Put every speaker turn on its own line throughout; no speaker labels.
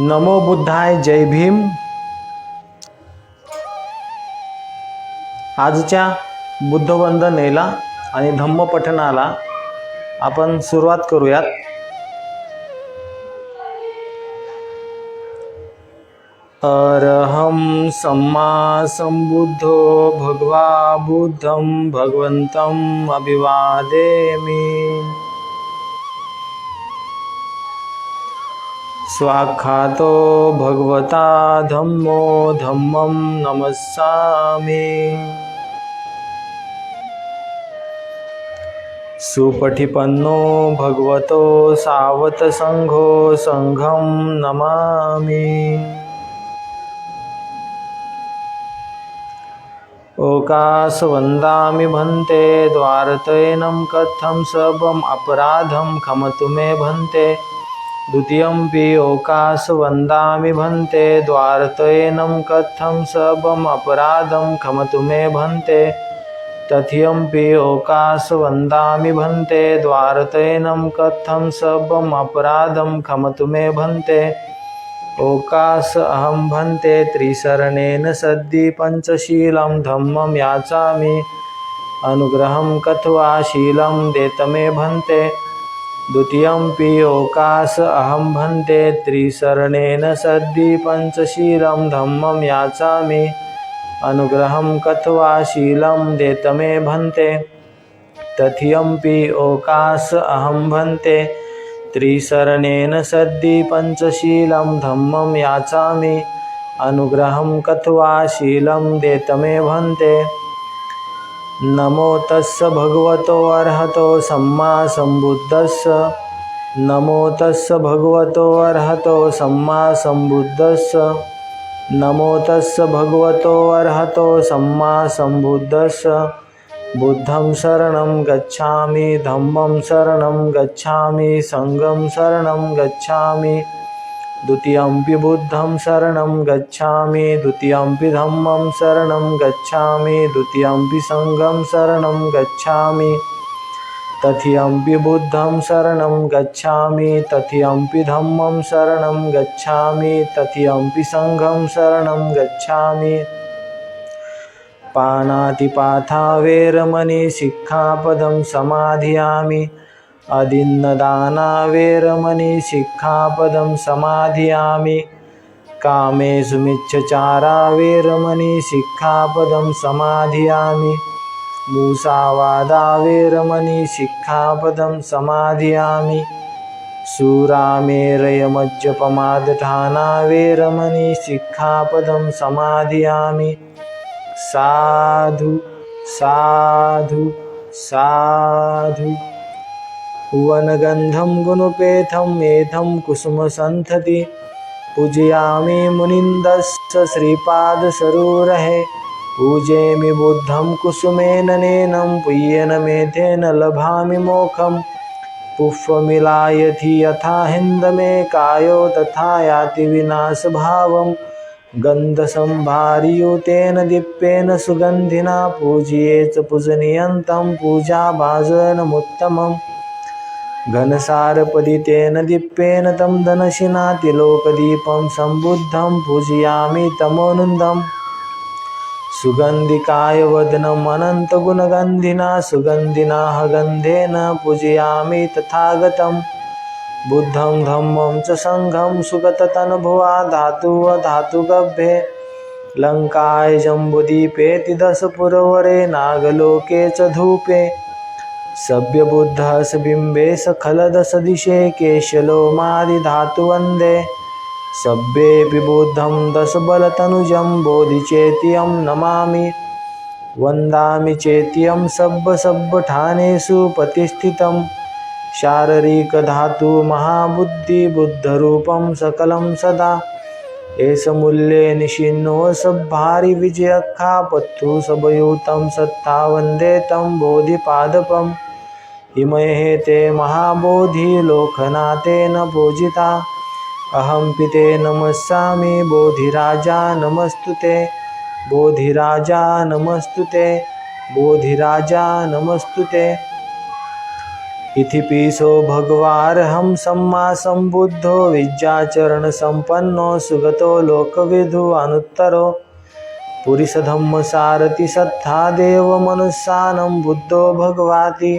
नमो बुद्धाय जय भीम. आजच्या बुद्धवंदनेला आणि धम्मपठणाला आपण सुरुवात करूयात. अरहम सम्मा संबुद्धो भगवा बुद्धं अभिवादे मी. स्वाखातो भगवता धम्मो धम्मं नमस्सामि। सुपठिपन्नो भगवतो सावतसङ्घो सङ्घं नमामि। ओकास वन्दामि भन्ते द्वारतयनं कथं सर्वम् अपराधं खमतु मे भन्ते। द्वितीयमपि ओकास भन्ते द्वारतयनं कथं सबमपराधं खमतु मे भन्ते। तथियम्पि ओकास भन्ते द्वारतयनं कथं सबमपराधं खमतु मे भन्ते। ओकास अहं भन्ते त्रिशरणेन सद्दि पञ्चशीलं धम्मं याचामि। अनुग्रहं कथवा शीलं देतमे भन्ते। द्वितीयं पियोकास अहं भन्ते त्रिशरणेन सद्दि पञ्चशीलं धम्मं याचामि। अनुग्रहं कथवा शीलं देतमे भन्ते। तथियं पियोकास अहं भन्ते त्रिशरणेन सद्दि पञ्चशीलं धम्मं याचामि। अनुग्रहं कथवा शीलं देतमे भन्ते। नमो तस्य भगवतो अर्हतो सम्मा सम्बुद्धस्य। नमो तस्य भगवतो अर्हतो सम्मा सम्बुद्धस्य। नमो तस्य भगवतो अर्हतो सम्मा सम्बुद्धस्य। बुद्धं शरणं गच्छामि धम्मं शरणं गच्छामि सङ्गं शरणं गच्छामि द्वितीयम्पि बुद्धं शरणं गच्छामि द्वितीयम्पि धम्मं शरणं गच्छामि द्वितीयम्पि सङ्गं शरणं गच्छामि। तथियम्पि बुद्धं शरणं गच्छामि तथियम्पि धम्मं शरणं गच्छामि तथियम्पि सङ्घं शरणं गच्छामि। पाणातिपाथा वेरमणि सिक्खापदं समाधियामि అదిన్నదానా వేరమణి సిక్ఖాపదం సమాధియామి కామేషు మిచ్చచారా వేరమణి సిక్ఖాపదం సమాధియామి మూసావాదావేరమని శిఖాపదం సమాధియామి సూరామేరయమజ్జపమాదానావేరమని శిఖాపదం సమాధియామి సాధు సాధు సాధు वनगन्धं गुणपेथं मेधं कुसुमसन्थति पूजयामि मुनिन्दस्य श्रीपादसरोरहे। पूजयामि बुद्धं कुसुमेन नेनं पुय्येन मेधेन लभामि मोखं। पुष्पमिलायथि यथा हिन्दमे कायो तथा याति विनाशभावं। गन्धसंभारियुतेन दीप्येन सुगन्धिना पूजये च पूजनीयन्तं पूजाभाजनमुत्तमम् घनसारपदितेन दीप्येन तं धनशिनातिलोकदीपं सम्बुद्धं पूजयामि तमोनुन्दम्। सुगन्धिकाय वदनम् अनन्तगुणगन्धिना सुगन्धिनाः गन्धेन पूजयामि तथागतम् बुद्धं धम्मं च सङ्घं सुगततनुभुवा धातुवधातुगभ्ये लङ्काय जम्बुदीपेति दशपुरवरे नागलोके च धूपे। सभ्यबुद्धः बिम्बे सखलदशदिशे केशलोमादिधातुवन्दे। सभ्येऽपि बुद्धं दशबलतनुजं बोधिचेत्यं नमामि। वन्दामि चेत्यं सब्बसब्बठानेषु प्रतिष्ठितं। शारीरिकधातु महाबुद्धिबुद्धरूपं सकलं सदा। एष मूल्ये निशिन्नो सभारि विजयख्खापत्तु सबयुतं सत्ता वन्दे तं बोधिपादपम्। इमये ते महाबोधिलोकनाथेन पूजिता। अहं पिते नमस्सामि बोधिराजा नमस्तु ते बोधिराजा नमस्तु ते बोधिराजा नमस्तु ते इति पीसो भगवार्हं सम्मासम्बुद्धो विद्याचरणसम्पन्नो सुगतो लोकविधु अनुत्तरो। पुरिसधम्मसारथि देवमनुस्सानं बुद्धो भगवाति।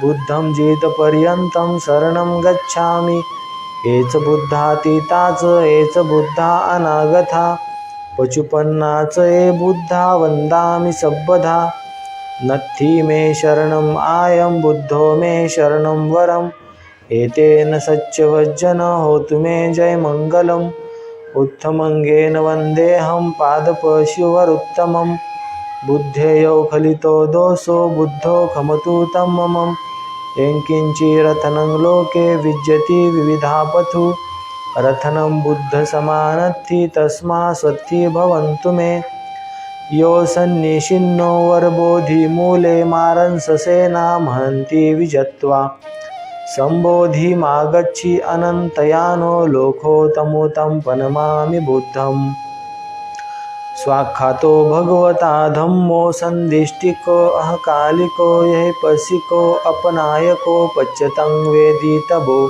बुद्धं जितपर्यन्तं शरणं गच्छामि। एच बुद्धातीताच एच बुद्धा अनागथा। पचुपन्नाच ए बुद्धा वन्दामि सब्बधा। नत्थी मे शरणम् आयं बुद्धो मे शरणं वरम्। एतेन सच्चवज्जन होतु मे जयमङ्गलम्। उत्तमङ्गेन वन्देऽहं पादपशिवरुत्तमम्। बुद्धेयौ खलितो दोषो बुद्धो खमतु तं मम यङ्किञ्चिरथनं लोके विद्यति विविधापथु रथनं बुद्धसमानत्थि तस्मा स्वत्थि भवन्तु मे। यो सन्निशिन्नो वरबोधिमूले मारंससेना महन्ति विजत्वा। सम्बोधिमागच्छि अनन्तयानो लोकोतमुतं पनमामि बुद्धम्। स्वाख्यातो भगवता धम्मो सन्दिष्टिको अहकालिको यः अपनायको पच्यतं वेदितभो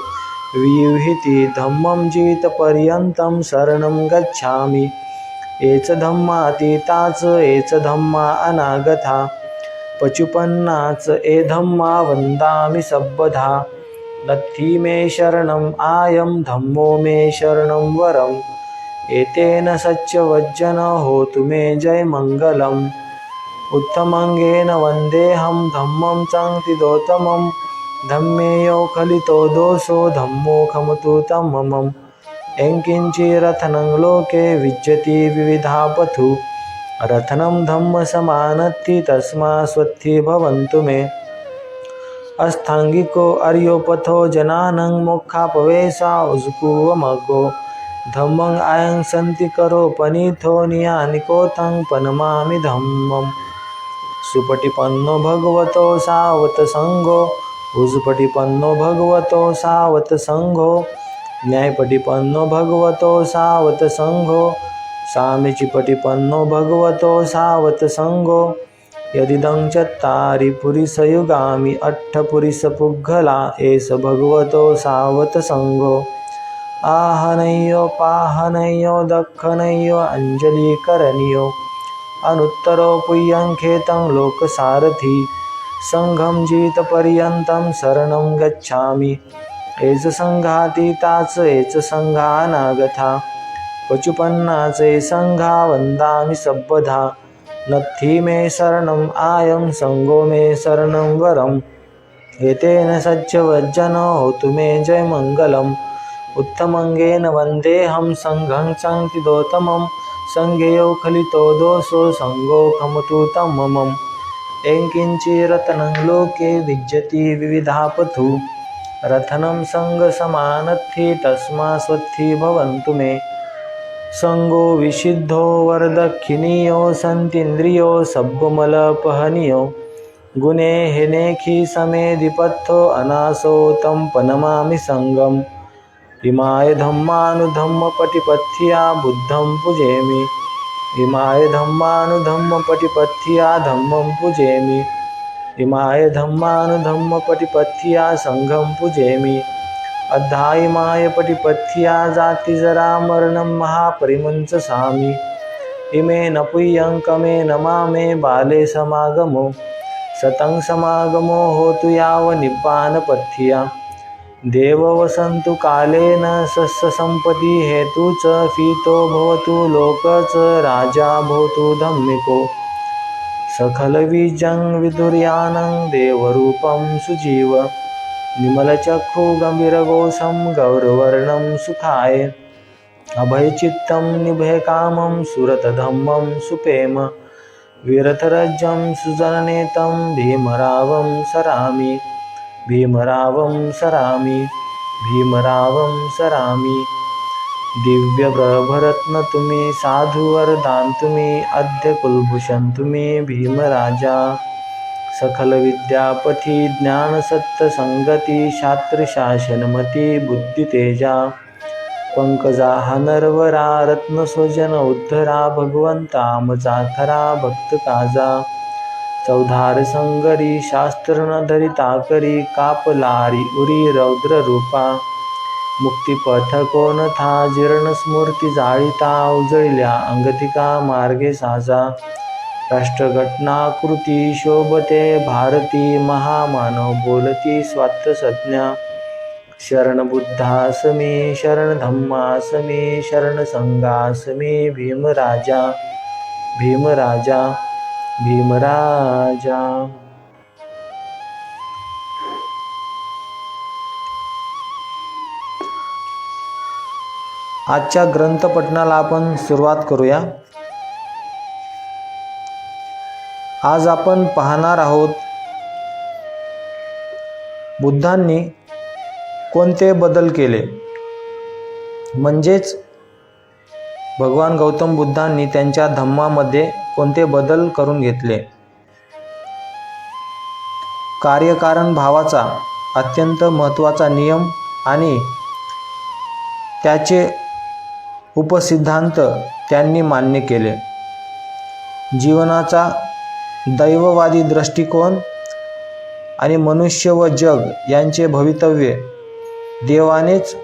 विहिति धम्मं जीतपर्यन्तं शरणं गच्छामि। एच धम्मातीताच एच धम्मा अनागथा। पचुपन्नाच ए धम्मा वन्दामि सब्बधा। नत्थी मे शरणम् आयं धम्मो मे शरणं वरम्। एतेन सच्चवज्जन होतु मे जयमङ्गलम् उत्तमङ्गेन वन्देऽहं धम्मं चाङ्क्तिदोत्तमं धम्मेयो खलितो दोषो धम्मोखमतु तं ममम् यङ्किञ्चिरथनं लोके विज्यति विविधापथु। रथनं धम्मसमानत्ति तस्मा स्वत्थि भवन्तु मे। अस्थाङ्गिको अर्योपथो जनानं मोक्षापवेशा उजुकुवमगो। धम्मं आयं सन्ति करो पनिथो नियानिकोतं पनमामि धम्मं सुपटिपन्नो भगवतो सावतसङ्गो उजुपटिपन्नो भगवतो सावतसङ्गो न्यायपटिपन्नो भगवतो सावतसङ्गो सामिचिपटिपन्नो भगवतो सावतसङ्गो यदिदं चत्तारि पुरिसयुगामि अट्ठपुरिसपुग्गला एष भगवतो सावतसङ्गो आहनय्यो पाहनय्यो दख्खनय्यो अञ्जलिकरणीयो अनुत्तरो पुय्यङ्खेतं लोकसारथि सङ्घं जितपर्यन्तं शरणं गच्छामि। एच सङ्घातीताच एच सङ्घानागथा पचुपन्नाच ए सङ्घा वन्दामि सब्बधा। नत्थि मे शरणम् आयं सङ्गो मे शरणं वरम्। एतेन सच्चवज्जन होतु मे जयमङ्गलम्। उत्तमङ्गेन वन्देऽहं सङ्घं चाङ्क्तिदोत्तमं सङ्घेयो खलितो दोषो सङ्गो खमतु तं ममम् एङ्किञ्चिरतनं लोके विज्यति विविधापथु। रथनं सङ्गसमानत्थि तस्मा स्वत्थि भवन्तु मे। सङ्गो विशिद्धो वरदक्षिणीयो सन्तीन्द्रियो सब्बमलपहनीयो। गुणे हिनेखि समेधिपत्थो अनासो तं पनमामि सङ्गम् इमाय धम्मानुधम्मपटिपथ्या बुद्धं पूजेमि इमाय धम्मानुधम्मपटिपथ्या धम्मं पूजेमि इमाय धम्मानुधम्मपटिपथ्या सङ्घं पूजेमि अद्धा पटिपथ्या जातिजरामरणं महापरिमुञ्चसामि इमे न पुय्यङ्कमे न मामे बाले समागमो। सतं समागमो होतु यावनिब्बानपथ्या देववसन्तु कालेन सस्यसम्पत्ति हेतु च फीतो भवतु लोक च राजा भवतु धम्मिको। सखलबीजं विदुर्यानं देवरूपं सुजीव। निमलचक्षुगम्भीरघोषं गौरवर्णं सुखाय। अभयचित्तं निभयकामं सुरतधम्मं सुपेम। विरथरज्जं सुजननेतं भीमरावं सरामि। भीमरावं सरामि भीमरावं सरामि। दिव्यप्रभरत्न तुम्ही साधुवरदान तुम्ही अद्य कुलभूषण तुम्ही भीमराजा। सखल विद्यापथी ज्ञानसत्तसंगती शास्त्रशासनमती बुद्धितेजा। पंकजा हनर्वरा रत्नस्वजन उद्धरा भगवंता मजा खरा भक्त चौधार संगरी शास्त्र न धरिता करी कापलारी उरी रौद्र रूपा। मुक्तिपथ कोण था जीर्ण स्मृती जाळीता उजळल्या अंगतिका मार्गे साजा। राष्ट्रघटनाकृती शोभते भारती महामानव बोलती स्वात्तसज्ञा शरण बुद्धासमी शरण धम्मासमी शरण भीमराजा भीमराजा भीमराजा. आजच्या ग्रंथपठणाला आपण सुरुवात करूया. आज आपण पाहणार आहोत बुद्धांनी कोणते बदल केले? म्हणजेच भगवान गौतम बुद्धांनी त्यांच्या धम्मामध्ये कोणते बदल करून घेतले? कार्यकारण भावाचा अत्यंत महत्त्वाचा नियम आणि त्याचे उपसिद्धांत त्यांनी मान्य केले. जीवनाचा दैववादी दृष्टिकोन आणि मनुष्य व जग यांचे भवितव्य देवानेच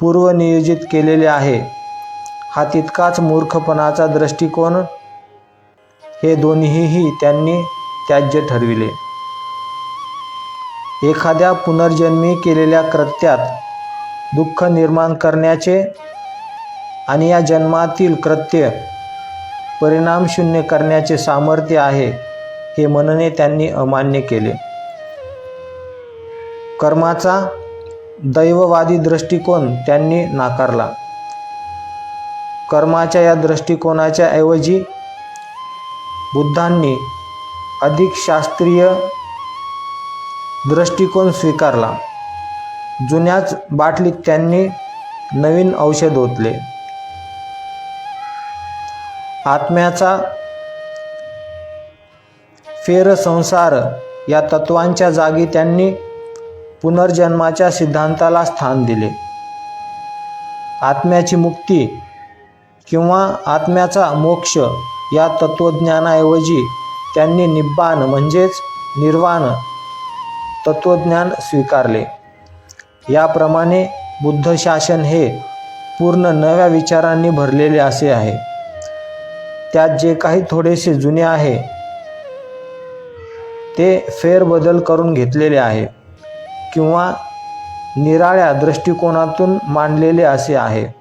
पूर्वनियोजित केलेले आहे. हा तितकाच मूर्खपणाचा दृष्टिकोन हे दोन्हीही त्यांनी त्याज्य ठरविले. एखाद्या पुनर्जन्मी केलेल्या कृत्यात दुःख निर्माण करण्याचे आणि या जन्मातील कृत्य परिणामशून्य करण्याचे सामर्थ्य आहे हे मनने त्यांनी अमान्य केले. कर्माचा दैववादी दृष्टिकोन त्यांनी नाकारला. कर्माच्या या दृष्टिकोनाच्या ऐवजी बुद्धांनी अधिक शास्त्रीय दृष्टिकोन स्वीकारला. जुन्याच बाटलीत त्यांनी नवीन औषध ओतले. आत्म्याचा फेरसंसार या तत्वांच्या जागी त्यांनी पुनर्जन्माच्या सिद्धांताला स्थान दिले. आत्म्याची मुक्ती किंवा आत्म्याचा मोक्ष या तत्त्वज्ञानाऐवजी त्यांनी निब्बान म्हणजेच निर्वाण तत्त्वज्ञान स्वीकारले. याप्रमाणे बुद्ध शासन हे पूर्ण नव्या विचारांनी भरलेले असे आहे. त्यात जे काही थोडेसे जुने आहे ते फेरबदल करून घेतलेले आहे किंवा निराळ्या दृष्टिकोनातून मांडलेले असे आहे.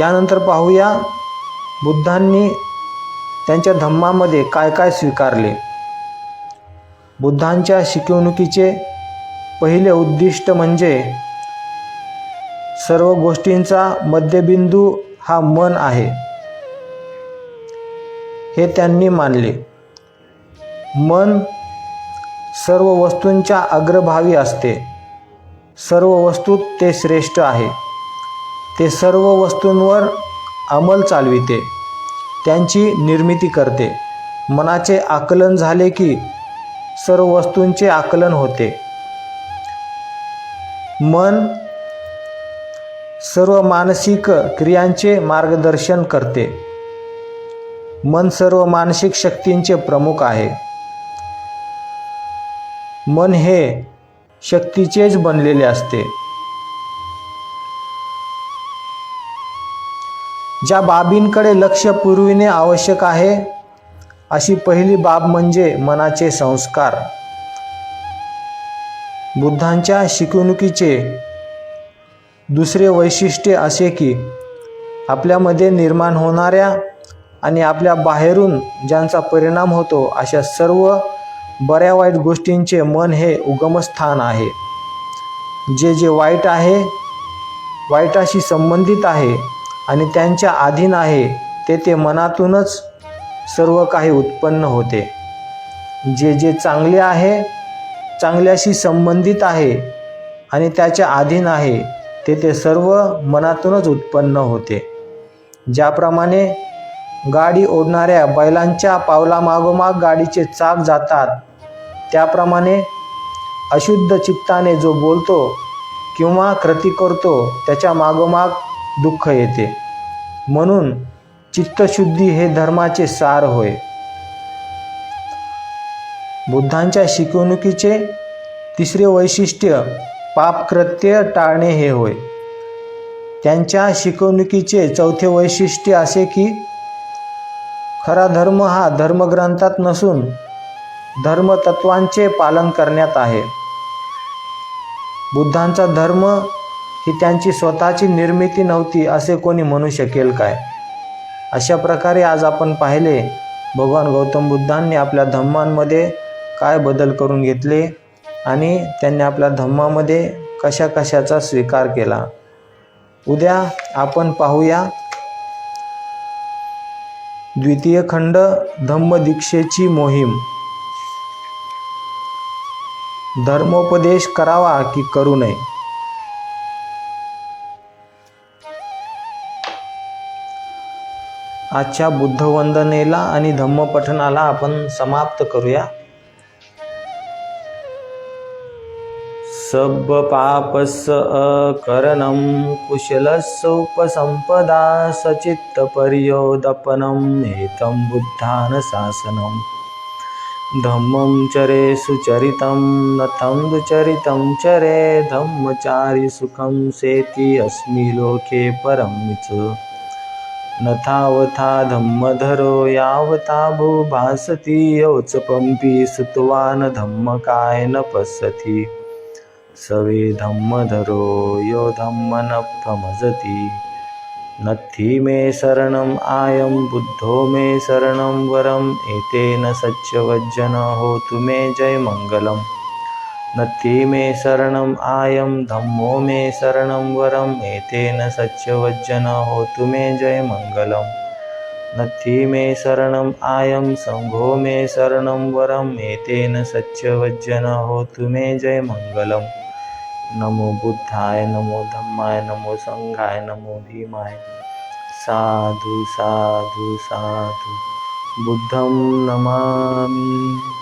यानंतर पाहूया बुद्धांनी त्यांच्या धम्मामध्ये काय काय स्वीकारले. बुद्धांच्या शिकवणुकीचे पहिले उद्दिष्ट म्हणजे सर्व गोष्टींचा मध्यबिंदू हा मन आहे हे त्यांनी मानले. मन सर्व वस्तूंच्या अग्रभावी असते. सर्व वस्तूत ते श्रेष्ठ आहे. ते सर्व वस्तूंवर अंमल चालविते. त्यांची निर्मिती करते. मनाचे आकलन झाले की सर्व वस्तूंचे आकलन होते. मन सर्व मानसिक क्रियांचे मार्गदर्शन करते. मन सर्व मानसिक शक्तींचे प्रमुख आहे. मन हे शक्तीचेच बनलेले असते. ज्या बाबींकडे लक्ष पुरविणे आवश्यक आहे अशी पहिली बाब म्हणजे मनाचे संस्कार. बुद्धांच्या शिकवणुकीचे दुसरे वैशिष्ट्य असे की आपल्यामध्ये निर्माण होणाऱ्या आणि आपल्या बाहेरून ज्यांचा परिणाम होतो अशा सर्व बऱ्या वाईट गोष्टींचे मन हे उगमस्थान आहे. जे जे वाईट आहे वाईटाशी संबंधित आहे आणि त्यांच्या अधीन आहे ते ते मनातूनच सर्व काही उत्पन्न होते. जे जे चांगले आहे चांगल्याशी संबंधित आहे आणि त्याच्या अधीन आहे ते ते सर्व मनातूनच उत्पन्न होते. ज्याप्रमाणे गाडी ओढणाऱ्या बैलांच्या पावलामागोमाग गाडीचे चाक जातात त्याप्रमाणे अशुद्ध चित्ताने जो बोलतो किंवा कृती करतो त्याच्या मागोमाग दुःख येते. म्हणून चित्तशुद्धी हे धर्माचे सार होय. बुद्धांच्या शिकवणुकीचे तिसरे वैशिष्ट्य पापकृत्य टाळणे हे होय. त्यांच्या शिकवणुकीचे चौथे वैशिष्ट्य असे की खरा धर्म हा धर्मग्रंथात नसून धर्मतत्वांचे पालन करण्यात आहे. बुद्धांचा धर्म ही त्यांची स्वतःची निर्मिती नव्हती असे कोणी म्हणू शकेल काय? अशा प्रकारे आज आपण पाहिले भगवान गौतम बुद्धांनी आपल्या धम्मांमध्ये काय बदल करून घेतले आणि त्यांनी आपल्या धम्मामध्ये कशा कशाचा स्वीकार केला. उद्या आपण पाहूया द्वितीय खंड धम्मदीक्षेची मोहीम. धर्मोपदेश करावा की करू नये? आजच्या बुद्धवंदनेला आणि धम्मपठणाला आपण समाप्त करूया. सब पापस अकरणं कुशलस्य उपसंपदा सचित्त पर्योदपनम् एतं बुद्धानशासनम् धम्मं चरे सुचरितं नथं दुचरितं चरे धम्मचारि सुखं सेति अस्मि लोके परं च नथावथा धम्मधरो यावता भूभासति सुतवान धम्म काय न पसती? सवे धम्मधरो यो धम्म न प्रमजती नथी मे शरणम् आयं बुद्धो मे शरणं वरम् एतेन सच्चवज्जन तुमे जय जयमङ्गलम्। नत्यै मे शरणम् आयं धम्मो मे शरणं वरम् एतेन सत्यवज्जन होतु मे जयमङ्गलम् नत्यै मे शरणम् आयं सङ्घो मे शरणं वरम् एतेन सत्यवज्जन होतु मे जयमङ्गलम् नमो बुद्धाय नमो धम्माय नमो संघाय नमो भीमाय। साधु साधु साधु बुद्धं नमामि।